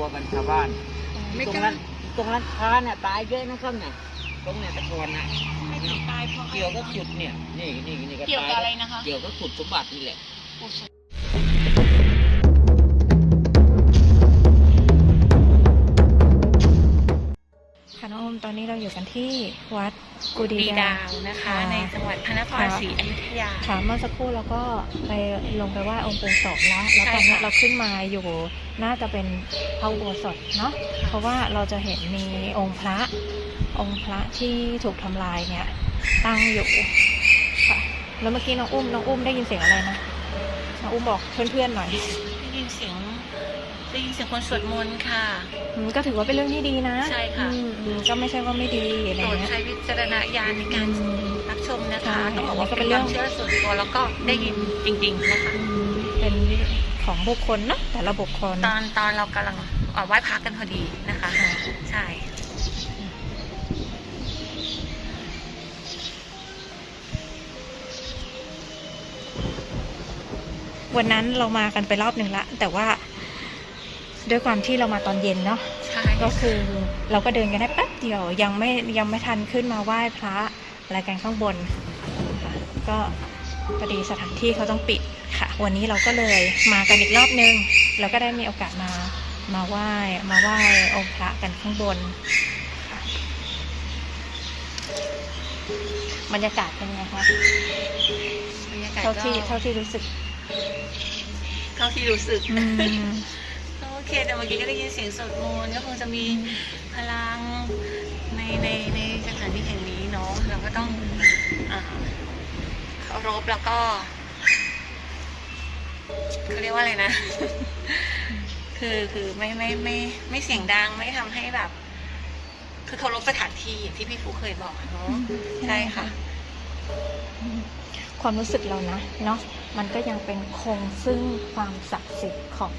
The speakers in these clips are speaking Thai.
ล้าเขากลัวกันชาวบ้านไม่ตรกงล้านั้นตรงร้านค้าเนี่ยตายเยอะนะครับเนี่ยตรงเนี่ยตะกอนนะไม่ถึงตายเพราะเกี่ยวก็ขุดเนี่ยนี่นี่นี่ก็เกี่ยวกับตาอะไรนะคะ เกี่ยวก็ขุดสมบัตินี่แหละค่ะน้อง ตอนนี้เราอยู่กันที่วัดกุดีดีดาดาวนะคะค่ะในจังหวัดพระนครค่ะศรีอยุธยาค่ะเมื่อสักครู่เราก็ไปลงไปไหว่าองค์ปู่สองแล้วแล้วใช่ตอนนี้ค่ะเราขึ้นมาอยู่น่าจะเป็นพระอุโบสถเนาะเพราะว่าเราจะเห็นมีองค์พระองค์พระที่ถูกทำลายเนี่ยตั้งอยู่ค่ะแล้วเมื่อกี้น้องอุ้มน้องอุ้มได้ยินเสียงอะไรนะน้องอุ้มบอกเพื่อนๆหน่อยได้ยินเสียง ได้ยินเสียงคนสวดมนต์ค่ะ อืมก็ถือว่าเป็นเรื่องที่ดีนะใช่ค่ะ อืมอืมก็ไม่ใช่ว่าไม่ดีอะไรโปรดเงี้ย ใช้วิจารณญาณในการอืมรับชมนะคะ ใช่ต้องบอกว่าอันนี้ก็เป็เป็นนเรื่คองวามเชื่อส่วนตัวแล้วก็ได้ยินจริง ๆ นะคะ อืมเป็นของบุคคลเนอะแต่ละบุคคล ตอนตอนเรากำลังเอ่อไหว้พระกันพอดีนะคะค่ะใช่ วันนั้นเรามากันไปรอบหนึ่งละแต่ว่า ด้วยความที่เรามาตอนเย็นเนาะใช่ก็คือเราก็เดินกันได้แป๊บเดียวยังไม่ยังไม่ทันขึ้นมาไหว้พระอะไรกันข้างบนค่ะก็พอดีสถานที่เขาต้องปิดค่ะ วันนี้เราก็เลยมากันอีกรอบนึงเราก็ได้มีโอกาสมามาไหว้มาไหว้องค์พระกันข้างบนค่ะบรรยากาศเป็นไงคะบรรยากาศเท่าที่ก็เท่าที่รู้สึก เท่าที่รู้สึก โอเคแต่เมื่อกี้ก็ได้ยินเสียงสวดมนต์ก็คงจะมีพลังในในในสถานที่แห่งนี้เนาะเราก็ต้องเคารพแล้วก็เขาเรียกว่าอะไรนะ คือคือไม่ไม่ไม่ไม่เสียงดังไม่ทำให้แบบ คือเคารพสถานที่อย่างที่พี่ฟูเคยบอกเนาะใช่ค่ะ ความรู้สึกเรานะเนาะมันก็ยังเป็นคงซึ่งความศักดิ์สิทธิ์ของ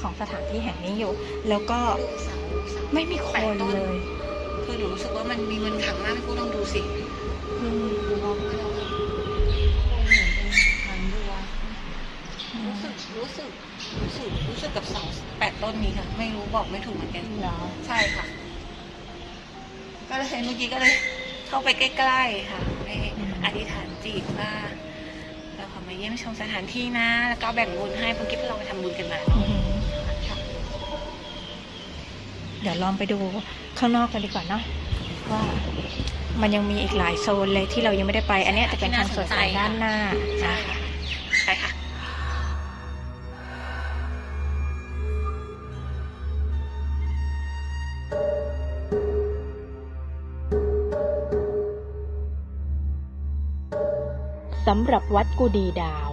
ของสถานที่แห่งนี้อยู่ แล้วก็เสาเสาไม่มีคแปดนต้นเลยคือหนูรู้สึกว่ามันมีมันขังมากพี่ฟูลองดูสิอืมดูมองไปแล้วแบบเหมือนเป็นทางบัวรู้สึกรู้สึกรู้สึกรู้สึกกับเสาแปดต้นนี้ค่ะ ไม่รู้บอกไม่ถูกเหมือนกันเหรอใช่ค่ะ ก็เลยเมื่อกี้ก็เลยเข้าไปใกล้ๆค่ะไปอธิษฐาน จิตว่าเราขอมาเยี่ยมชมสถานที่นะ แล้วก็แบ่งบุญให้เพราะกิ๊บเราไปทำบุญกันมาอืเนาะมค่ะเดี๋ยวลองไปดูข้างนอกกันดีกว่าเนาะว่ามันยังมีอีกหลายโซนเลยที่เรายังไม่ได้ไป อันเนี้ยจะเป็นทางสวนสายด้านหน้าใช่นะคะ ค่ะใช่ค่ะำหรับวัดกุดีดาว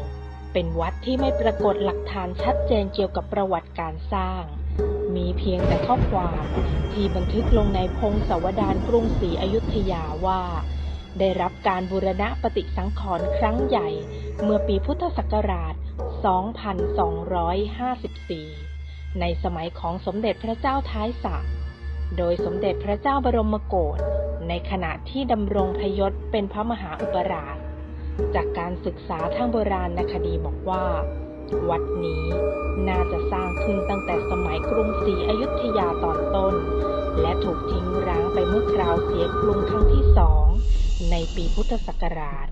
เป็นวัดที่ไม่ปรากฏหลักฐานชัดเจนเกี่ยวกับประวัติการสร้าง มีเพียงแต่ข้อความที่บันทึกลงในพงศาวดารกรุงศรีอยุธยาว่า ได้รับการบูรณะปฏิสังขรณ์ครั้งใหญ่ เมื่อปีพุทธศักราช 2254 ในสมัยของสมเด็จพระเจ้าท้ายสระโดยสมเด็จพระเจ้าบรมโกศในขณะที่ดำรงพยศเป็นพระมหาอุปราช จากการศึกษาทางโบราณคดีบอกว่า วัดนี้น่าจะสร้างขึ้นตั้งแต่สมัยกรุงศรีอยุธยาตอนต้น และถูกทิ้งร้างไปเมื่อคราวเสียกรุงครั้งที่สองในปีพุทธศักราช 2310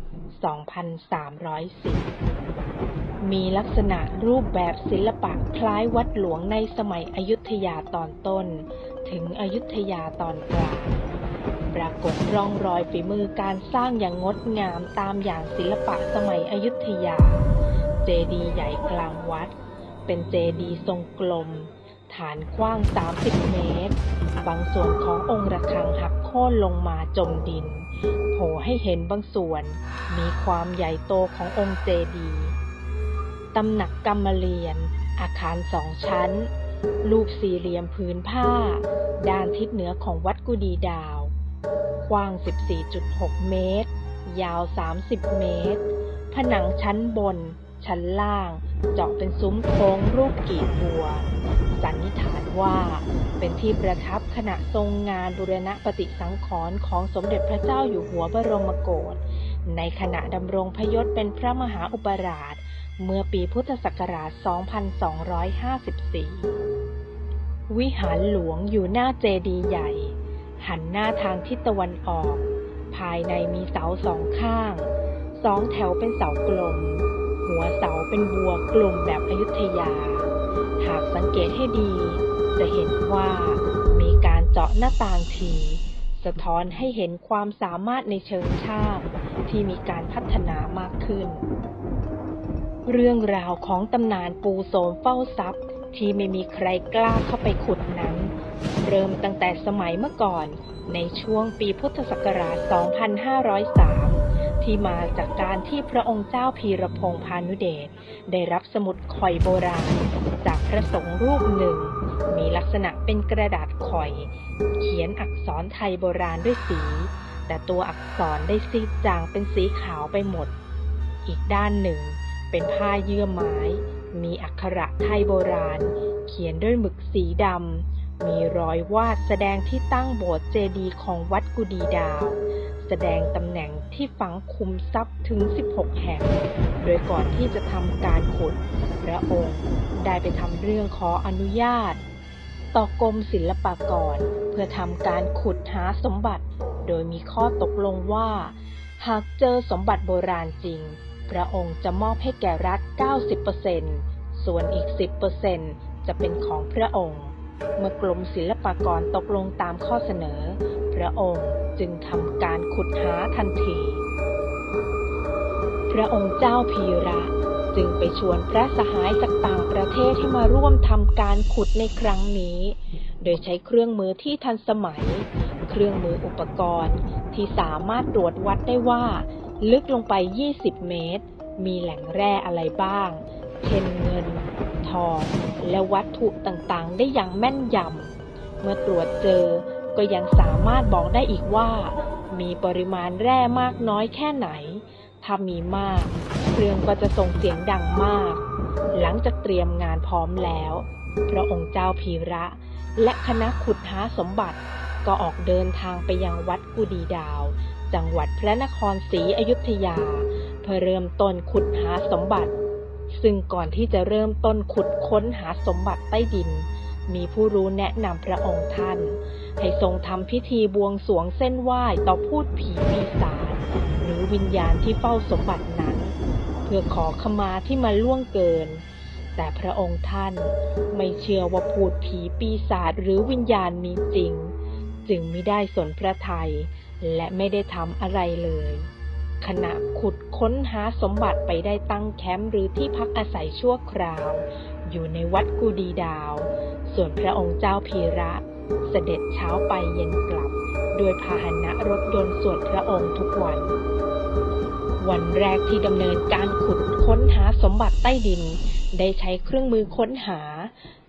มีลักษณะรูปแบบศิลปะคล้ายวัดหลวงในสมัยอยุธยาตอนต้น ถึงอยุธยาตอนกลาง ปรากฏร่องรอยฝีมือการสร้างอย่างงดงามตามอย่างศิลปะสมัยอยุธยา เจดีย์ใหญ่กลางวัด เป็นเจดีย์ทรงกลม ฐานกว้าง 30 เมตร บางส่วนขององค์ระฆังหักโค่นลงมาจมดิน โผล่ให้เห็นบางส่วน มีความใหญ่โตขององค์เจดีย์ตำหนักกรรมเรียน อาคารสองชั้น รูปสี่เหลี่ยมพื้นผ้า ด้านทิศเหนือของวัดกุดีดาว กว้าง 14.6 เมตร ยาว 30 เมตร ผนังชั้นบน ชั้นล่าง เจาะเป็นซุ้มโค้งรูปกีบบัว สันนิษฐานว่าเป็นที่ประทับขณะทรงงานบุรณปฏิสังขรณ์ของสมเด็จพระเจ้าอยู่หัวบรมโกศ ในขณะดำรงพยศเป็นพระมหาอุปราช เมื่อปีพุทธศักราช 2254 วิหารหลวงอยู่หน้าเจดีย์ใหญ่ หันหน้าทางทิศตะวันออก ภายในมีเสาสองข้าง สองแถวเป็นเสากลม หัวเสาเป็นบัวกลุ่มแบบอยุธยา หากสังเกตให้ดี จะเห็นว่ามีการเจาะหน้าต่างทีสะท้อนให้เห็นความสามารถในเชิงช่างที่มีการพัฒนามากขึ้น เรื่องราวของตำนานปูโสมเฝ้าทรัพย์ที่ไม่มีใครกล้าเข้าไปขุด เริ่มตั้งแต่สมัยเมื่อก่อน ในช่วงปีพุทธศักราช 2503 ที่มาจากการที่พระองค์เจ้าพีรพงษ์พานุเดชได้รับสมุดข่อยโบราณ จากพระสงฆ์รูปหนึ่ง มีลักษณะเป็นกระดาษข่อย เขียนอักษรไทยโบราณด้วยสี แต่ตัวอักษรได้ซีดจางเป็นสีขาวไปหมด อีกด้านหนึ่ง เป็นผ้าเยื่อไม้ มีอักขระไทยโบราณ เขียนด้วยหมึกสีดำ มีรอยวาดแสดงที่ตั้งโบสถ์เจดีย์ของวัดกุดีดาว แสดงตำแหน่งที่ฝังคุมทรัพย์ถึง 16 แห่ง โดยก่อนที่จะทำการขุด พระองค์ได้ไปทำเรื่องขออนุญาต ต่อกรมศิลปากร เพื่อทำการขุดหาสมบัติ โดยมีข้อตกลงว่า หากเจอสมบัติโบราณจริง พระองค์จะมอบให้แก่รัฐ 90%ส่วนอีก 10%จะเป็นของพระองค์ เมื่อกรมศิลปากรตกลงตามข้อเสนอ พระองค์จึงทำการขุดหาทันที พระองค์เจ้าพีระจึงไปชวนพระสหายจากต่างประเทศให้มาร่วมทำการขุดในครั้งนี้ โดยใช้เครื่องมือที่ทันสมัย เครื่องมืออุปกรณ์ที่สามารถตรวจวัดได้ว่า ลึกลงไป 20 เมตร มีแหล่งแร่อะไรบ้าง เช่นเงิน ทองและวัตถุต่างๆ ได้อย่างแม่นยำ เมื่อตรวจเจอก็ยังสามารถบอกได้อีกว่า มีปริมาณแร่มากน้อยแค่ไหน ถ้ามีมาก เครื่องก็จะส่งเสียงดังมาก หลังจากเตรียมงานพร้อมแล้ว พระองค์เจ้าพีระ และคณะขุดหาสมบัติก็ออกเดินทางไปยังวัดกุดีดาว จังหวัดพระนครศรีอยุธยา เพื่อเริ่มต้นขุดหาสมบัติ ซึ่งก่อนที่จะเริ่มต้นขุดค้นหาสมบัติใต้ดิน มีผู้รู้แนะนำพระองค์ท่าน ให้ทรงทำพิธีบวงสรวงเส้นไหว้ต่อพูดผีปีศาจหรือวิญญาณที่เฝ้าสมบัตินั้น เพื่อขอขมาที่มาล่วงเกิน แต่พระองค์ท่านไม่เชื่อว่าพูดผีปีศาจหรือวิญญาณมีจริง จึงไม่ได้สนพระไทย และไม่ได้ทำอะไรเลย ขณะขุดค้นหาสมบัติไปได้ตั้งแคมป์หรือที่พักอาศัยชั่วคราว อยู่ในวัดกูดีดาว ส่วนพระองค์เจ้าพีระเสด็จเช้าไปเย็นกลับโดยพาหนะรถยนต์ส่วนพระองค์ทุกวัน วันแรกที่ดำเนินการขุดค้นหาสมบัติใต้ดิน ได้ใช้เครื่องมือค้นหา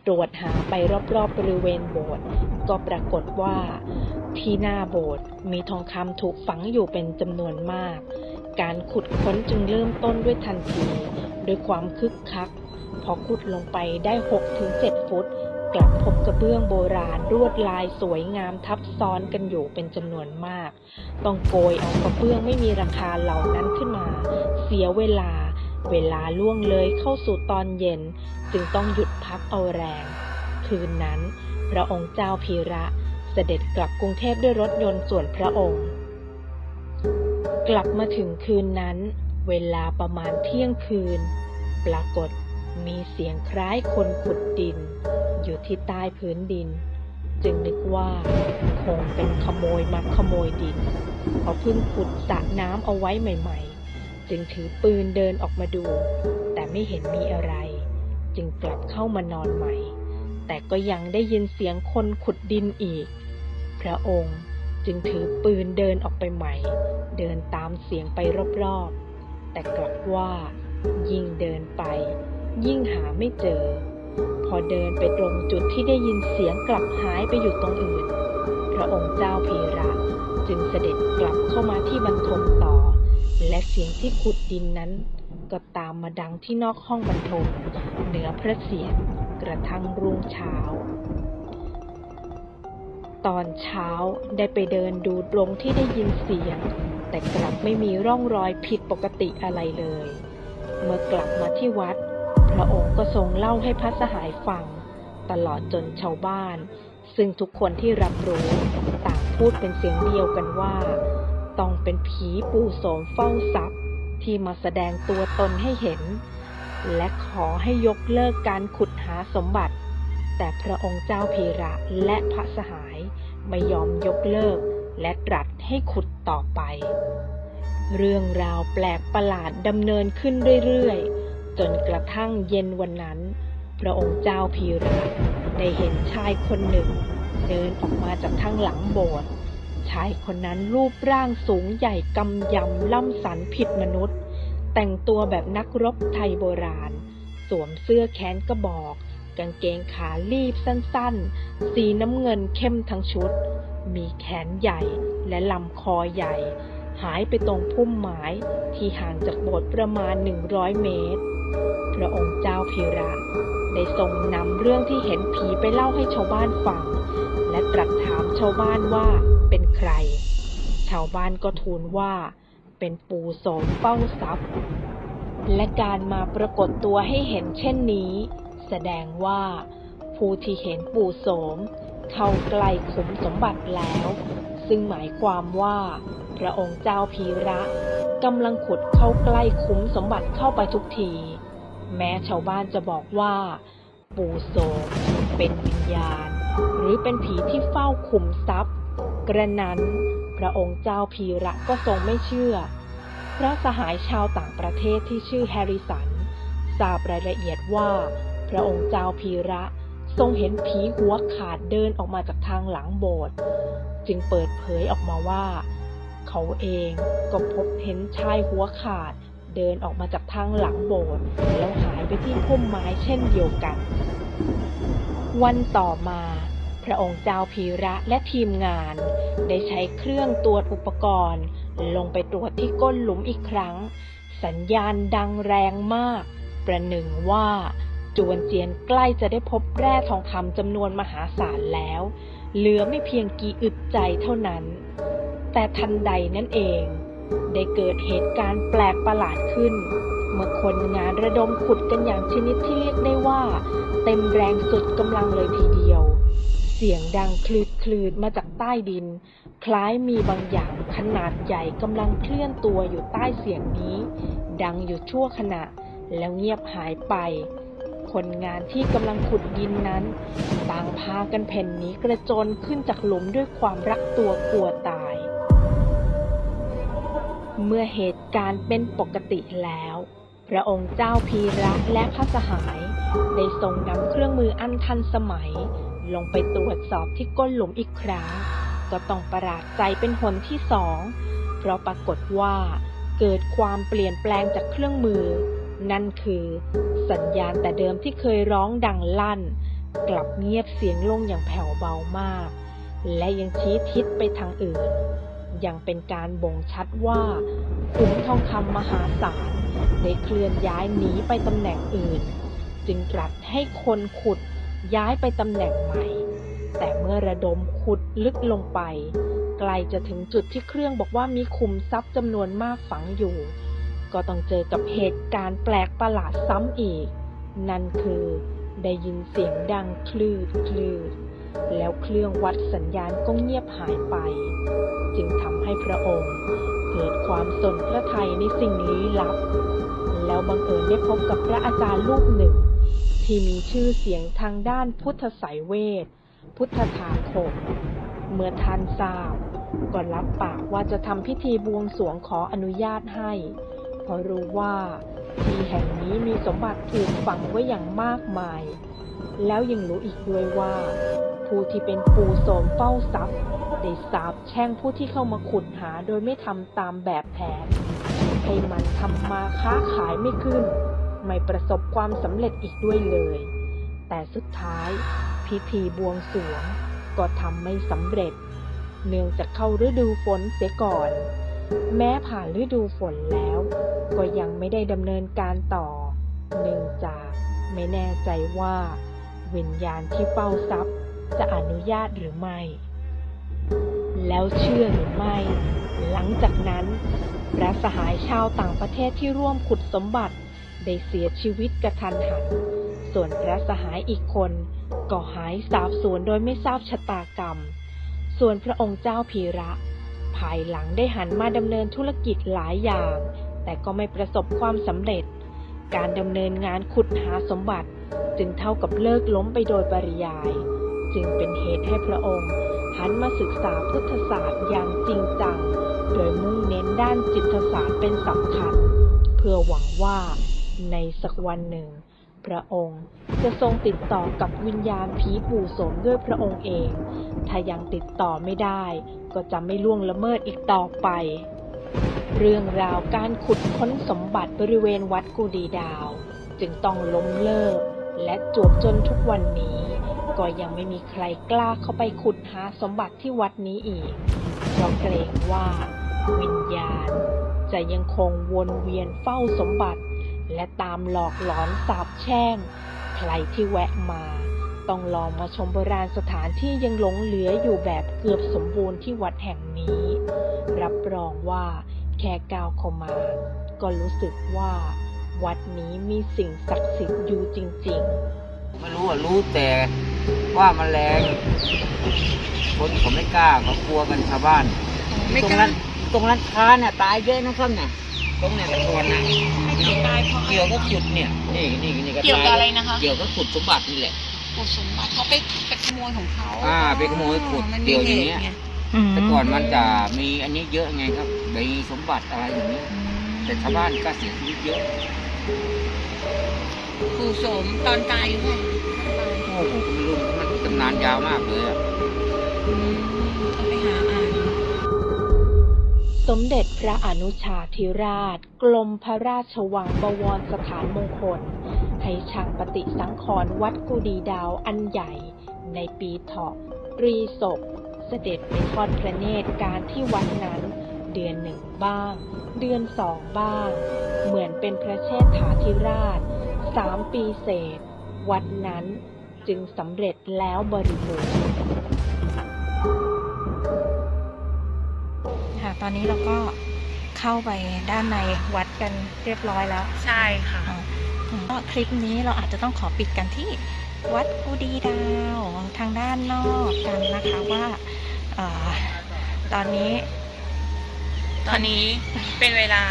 ตรวจหาไปรอบๆบริเวณโบสถ์ก็ปรากฏว่า ที่หน้าโบสถ์มีทองคำถูกฝังอยู่เป็นจำนวนมาก การขุดค้นจึงเริ่มต้นด้วยทันทีด้วยความคึกคัก พอขุดลงไปได้ 6-7 ฟุต กลับพบกระเบื้องโบราณรวดลายสวยงามทับซ้อนกันอยู่เป็นจำนวนมาก ต้องโกยเอากระเบื้องไม่มีราคาเหล่านั้นขึ้นมา เสียเวลา เวลาล่วงเลยเข้าสู่ตอนเย็น จึงต้องหยุดพักเอาแรง คืนนั้น พระองค์เจ้าพีระ สด็จกลับกรุงเทพด้วยรถยนต์ส่วนพระองค์ กลับมาถึงคืนนั้น เวลาประมาณเที่ยงคืน ปรากฏมีเสียงคล้ายคนขุดดิน อยู่ที่ใต้พื้นดิน จึงนึกว่าคงเป็นขโมยมาขโมยดินเพราะเพิ่งขุดสระน้ำเอาไว้ใหม่ ๆ จึงถือปืนเดินออกมาดู แต่ไม่เห็นมีอะไร จึงกลับเข้ามานอนใหม่ แต่ก็ยังได้ยินเสียงคนขุดดินอีก พระองค์จึงถือปืนเดินออกไปใหม่ เดินตามเสียงไปรอบๆ แต่กลับว่ายิ่งเดินไป ยิ่งหาไม่เจอ พอเดินไปตรงจุดที่ได้ยินเสียงกลับหายไปอยู่ตรงอื่น พระองค์เจ้าพีระจึงเสด็จกลับเข้ามาที่บรรทมต่อ และเสียงที่ขุดดินนั้น ก็ตามมาดังที่นอกห้องบรรทมเหนือพระเศียรกระทั่งรุ่งเช้า ตอนเช้าได้ไปเดินดูตรงที่ได้ยินเสียง แต่กลับไม่มีร่องรอยผิดปกติอะไรเลย เมื่อกลับมาที่วัด พระองค์ก็ทรงเล่าให้พระสหายฟัง ตลอดจนชาวบ้าน ซึ่งทุกคนที่รับรู้ต่างพูดเป็นเสียงเดียวกันว่า ต้องเป็นผีปู่โสมเฝ้าทรัพย์ ที่มาแสดงตัวตนให้เห็น และขอให้ยกเลิกการขุดหาสมบัติ แต่พระองค์เจ้าพีระและพระสหายไม่ยอมยกเลิกและตรัสให้ขุดต่อไป เรื่องราวแปลกประหลาดดำเนินขึ้นเรื่อยๆ จนกระทั่งเย็นวันนั้น พระองค์เจ้าพีระได้เห็นชายคนหนึ่ง เดินออกมาจากทางหลังโบสถ์ชายคนนั้นรูปร่างสูงใหญ่กำยำล่ำสันผิดมนุษย์ แต่งตัวแบบนักรบไทยโบราณ สวมเสื้อแขนกระบอก กางเกงขาลีบสั้นๆ สีน้ำเงินเข้มทั้งชุด มีแขนใหญ่และลำคอใหญ่ หายไปตรงพุ่มไม้ที่ห่างจากโบสถ์ประมาณ 100 เมตร พระองค์เจ้าพีระได้ทรงนำเรื่องที่เห็นผีไปเล่าให้ชาวบ้านฟัง และตรัสถามชาวบ้านว่าเป็นใคร ชาวบ้านก็ทูลว่า เป็นปู่โสมเฝ้าทรัพย์และการมาปรากฏตัวให้เห็นเช่นนี้ แสดงว่า ผู้ที่เห็นปู่โสม เข้าใกล้ขุมสมบัติแล้ว ซึ่งหมายความว่า พระองค์เจ้าพีระกำลังขุดเข้าใกล้ขุมสมบัติเข้าไปทุกที แม้ชาวบ้านจะบอกว่า ปู่โสมเป็นวิญญาณ หรือเป็นผีที่เฝ้าขุมทรัพย์ กระนั้นพระองค์เจ้าพีระก็ทรงไม่เชื่อ พระสหายชาวต่างประเทศที่ชื่อแฮร์ริสันทราบรายละเอียดว่า พระองค์เจ้าพีระทรงเห็นผีหัวขาดเดินออกมาจากทางหลังโบสถ์จึงเปิดเผยออกมาว่า เขาเองก็พบเห็นชายหัวขาด เดินออกมาจากทางหลังโบสถ์แล้วหายไปที่พุ่มไม้เช่นเดียวกัน วันต่อมา พระองค์เจ้าพีระและทีมงาน ได้ใช้เครื่องตรวจอุปกรณ์ ลงไปตรวจที่ก้นหลุมอีกครั้ง สัญญาณดังแรงมาก ประหนึ่งว่า จวนเจียนใกล้จะได้พบแร่ทองคำจำนวนมหาศาลแล้ว เหลือไม่เพียงกี่อึดใจเท่านั้น แต่ทันใดนั่นเอง ได้เกิดเหตุการณ์แปลกประหลาดขึ้น เมื่อคนงานระดมขุดกันอย่างชนิดที่เรียกได้ว่า เต็มแรงสุดกำลังเลยทีเดียว เสียงดังคลืดคลืดมาจากใต้ดิน คล้ายมีบางอย่างขนาดใหญ่กำลังเคลื่อนตัวอยู่ใต้เสียงนี้ ดังอยู่ชั่วขณะแล้วเงียบหายไป คนงานที่กำลังขุดดินนั้น ต่างพากันเพ่นหนีกระโจนขึ้นจากหลุมด้วยความรักตัวกลัวตาย เมื่อเหตุการณ์เป็นปกติแล้ว พระองค์เจ้าพีระและพระสหายได้ทรงนำเครื่องมืออันทันสมัย ลงไปตรวจสอบที่ก้นหลุมอีกครั้ง ก็ต้องประหลาดใจเป็นหนที่สอง เพราะปรากฏว่าเกิดความเปลี่ยนแปลงจากเครื่องมือ นั่นคือ สัญญาณแต่เดิมที่เคยร้องดังลั่น กลับเงียบเสียงลงอย่างแผ่วเบามาก และยังชี้ทิศไปทางอื่น ยังเป็นการบ่งชัดว่าขุมทองคำมหาศาลได้เคลื่อนย้ายหนีไปตำแหน่งอื่น จึงตรัสให้คนขุดย้ายไปตำแหน่งใหม่ แต่เมื่อระดมขุดลึกลงไปใกลจะถึงจุดที่เครื่องบอกว่ามีขุมทรัพย์จำนวนมากฝังอยู่ ก็ต้องเจอกับเหตุการณ์แปลกประหลาดซ้ำอีก นั่นคือได้ยินเสียงดังคลืดคลืดแล้วเครื่องวัดสัญญาณก็เงียบหายไป จึงทำให้พระองค์เกิดความสนพระทัยในสิ่งลี้ลับ แล้วบังเอิญได้พบกับพระอาจารย์รูปหนึ่ง ที่มีชื่อเสียงทางด้านพุทธไสายเวท พุทธถาคมเมื่อท่านทราบก็รับปากว่าจะทำพิธีบวงสรวงขออนุญาตให้ ราะรู้ว่าที่แห่งนี้มีสมบัติถูกฝังไว้อย่างมากมาย แล้วยังรู้อีกด้วยว่า ผู้ที่เป็นปู่โสมเฝ้าทรัพย์ได้สาบแช่งผู้ที่เข้ามาขุดหาโดยไม่ทำตามแบบแผน ให้มันทำมาค้าขายไม่ขึ้น ไม่ประสบความสำเร็จอีกด้วยเลย แต่สุดท้าย พิธีบวงสรวงก็ทำไม่สำเร็จ เนื่องจากเข้าฤดูฝนเสียก่อน แม้ผ่านฤดูฝนแล้ว ก็ยังไม่ได้ดำเนินการต่อ เนื่องจากไม่แน่ใจว่า วิญญาณที่เฝ้าทรัพย์จะอนุญาตหรือไม่ แล้วเชื่อหรือไม่ หลังจากนั้นพระสหายชาวต่างประเทศที่ร่วมขุดสมบัติ ได้เสียชีวิตกระทันหัน ส่วนพระสหายอีกคนก็หายสาบสูญโดยไม่ทราบชะตากรรม ส่วนพระองค์เจ้าพีระ ภายหลังได้หันมาดำเนินธุรกิจหลายอย่าง แต่ก็ไม่ประสบความสำเร็จ การดำเนินงานขุดหาสมบัติ จึงเท่ากับเลิกล้มไปโดยปริยาย จึงเป็นเหตุให้พระองค์ หันมาศึกษาพุทธศาสตร์อย่างจริงจัง โดยมุ่งเน้นด้านจิตศาสตร์เป็นสำคัญ เพื่อหวังว่าในสักวันหนึ่ง พระองค์ จะทรงติดต่อกับวิญญาณผีปู่โสมด้วยพระองค์เอง ถ้ายังติดต่อไม่ได้ ก็จะไม่ล่วงละเมิดอีกต่อไป เรื่องราวการขุดค้นสมบัติบริเวณวัดกูดีดาว จึงต้องล้มเลิก และจวบจนทุกวันนี้ ก็ยังไม่มีใครกล้าเข้าไปขุดหาสมบัติที่วัดนี้อีก เพราะเกรงว่าวิญญาณ จะยังคงวนเวียนเฝ้าสมบัติ และตามหลอกหลอนสาบแช่ง ใครที่แวะมา ต้องลองมาชมโบราณสถานที่ยังหลงเหลืออยู่แบบเกือบสมบูรณ์ที่วัดแห่งนี้ รับรองว่าแค่ก้าวเข้ามา ก็รู้สึกว่า วัดนี้มีสิ่งศักดิ์สิทธิ์อยู่จริง ๆ ไม่รู้อะรู้แต่ว่ามันแรงคนเขาไม่กล้าเขากลัวกันชาวบ้าน ไม่ตรกงล้า นั้นตรงร้านค้าเนี่ยตายเยอะนะครับเนี่ย ตรงเนี่ยตะกอนน่ะให้เกี่ยวตายเพราะเกี่ยวก็ขุดเนี่ยนี่นี่นี่ก็เกี่ยวกับอะไรนะคะ เกี่ยวก็ขุดสมบัตินี่แหละขุดสมบัติเขาไปไปขโมยของเขาอ่าไปขโมยขุดมันเกี่มียวอเหย่างตุเงี้ยไงแต่ก่อนมันจะมีอันนี้เยอะไงครับมีสมบัติอะไรอย่างนี้แต่ชาวบ้านก็เสียชีวิตเยอะปู่โสมตอนตายอยู่ไหนโอ้โหผมไม่รู้มันตำนานยาวมากเลยอะ สมเด็จพระอนุชาธิราช กรมพระราชวังบวรสถานมงคล ให้ช่างปฏิสังขรณ์วัดกุดีดาวอันใหญ่ ในปีเถาะรีศกเสด็จไปทอดพระเนตรการที่วัดนั้น เดือนหนึ่งบ้าง เดือนสองบ้าง เหมือนเป็นพระเชษฐาธิราชสามปีเศษ วัดนั้นจึงสำเร็จแล้วบริบูรณ์ ค่ะ ตอนนี้เราก็เข้าไปด้านในวัดกันเรียบร้อยแล้ว ใช่ค่ะก็คลิปนี้เราอาจจะต้องขอปิดกันที่วัดกูดีดาวทางด้านนอกกันนะคะว่าเออตอนนี้ ตอนนี้เป็นเวลา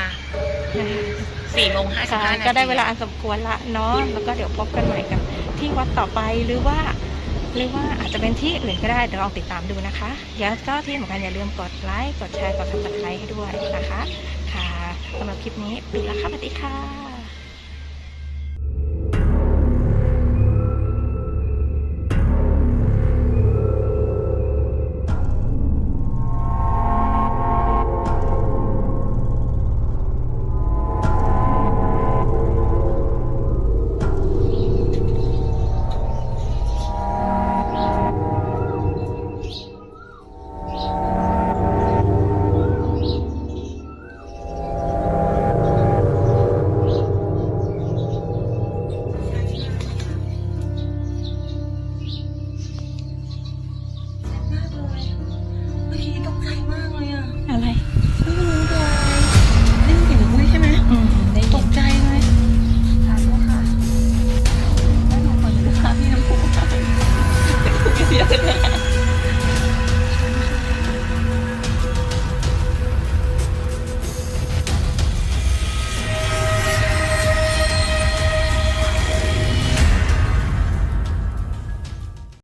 4โมงค่ะ55นาทีก็ได้เวลาอันสมควรละเนาะแล้วก็เดี๋ยวพบกันใหม่กันที่วัดต่อไปหรือว่า หรือว่าอาจจะเป็นที่อื่นก็ได้เดี๋ยวลองติดตามดูนะคะเดี๋ยวก็ที่สำคัญอย่าลืมกดไลค์กดแชร์กดซับสไครต์ให้ด้วยนะคะค่ะสำหรับคลิปนี้ปิดแล้วค่ะสวัสดีค่ะ